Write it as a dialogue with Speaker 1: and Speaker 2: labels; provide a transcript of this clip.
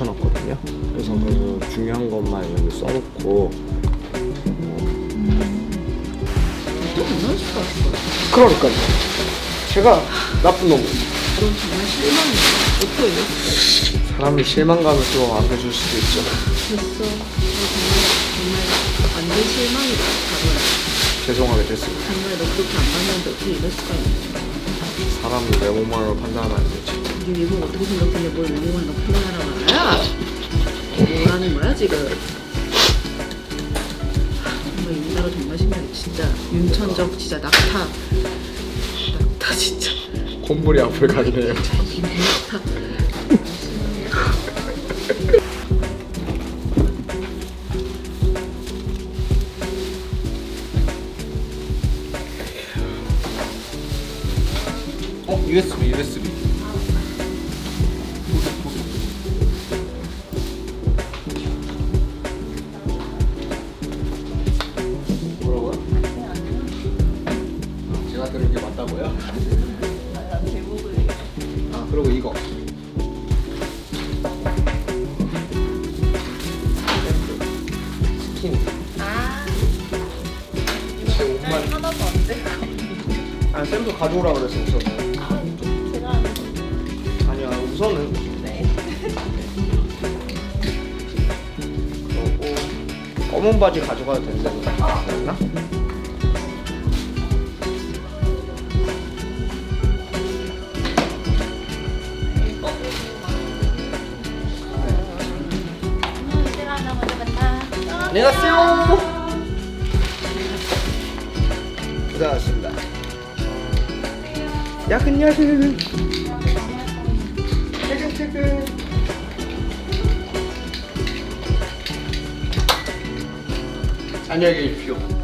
Speaker 1: 붙여놨거든요. 그래서 그 중요한 것만 여기 써놓고
Speaker 2: 이럴 수가 없어.
Speaker 1: 그러니까요. 제가 나쁜 놈.
Speaker 2: 넌 정말 실망이야. 있어.
Speaker 1: 사람이 실망감을 또 안겨줄 수도 있죠.
Speaker 2: 됐어. 너 정말 정말 완전 실망이다. 다들
Speaker 1: 죄송하게 됐습니다.
Speaker 2: 정말 너 그렇게 안 봤는데 어떻게 이럴 수가 있냐.
Speaker 1: 사람을 외모만으로 판단하면 안 되지.
Speaker 2: 네 외모 어떻게 생각하냐 뭘 외모만 너 판단하란 말이야? 뭐라는 거야 지금? 정말 인자가 정말 심해. 진짜 윤천적 진짜 낙타. 낙타 진짜.
Speaker 1: 콧물이 앞을 가리네요.
Speaker 2: 낙타.
Speaker 1: 어? USB, USB. 들은 게 맞다고요? 아, 그리고 이거. 스킨.
Speaker 3: 아,
Speaker 1: 지금 정말
Speaker 3: 하나도 안 돼.
Speaker 1: 아 샘플 가져오라 그랬어 우선은
Speaker 3: 아, 제가 하는 건데.
Speaker 1: 아니야 우선은
Speaker 3: 네.
Speaker 1: 그러고 검은 바지 가져가도 된다는 거 맞나? 안녕하세요. 고생하셨습니다. 야근 야근. 퇴근 퇴근. 안녕히 계십시오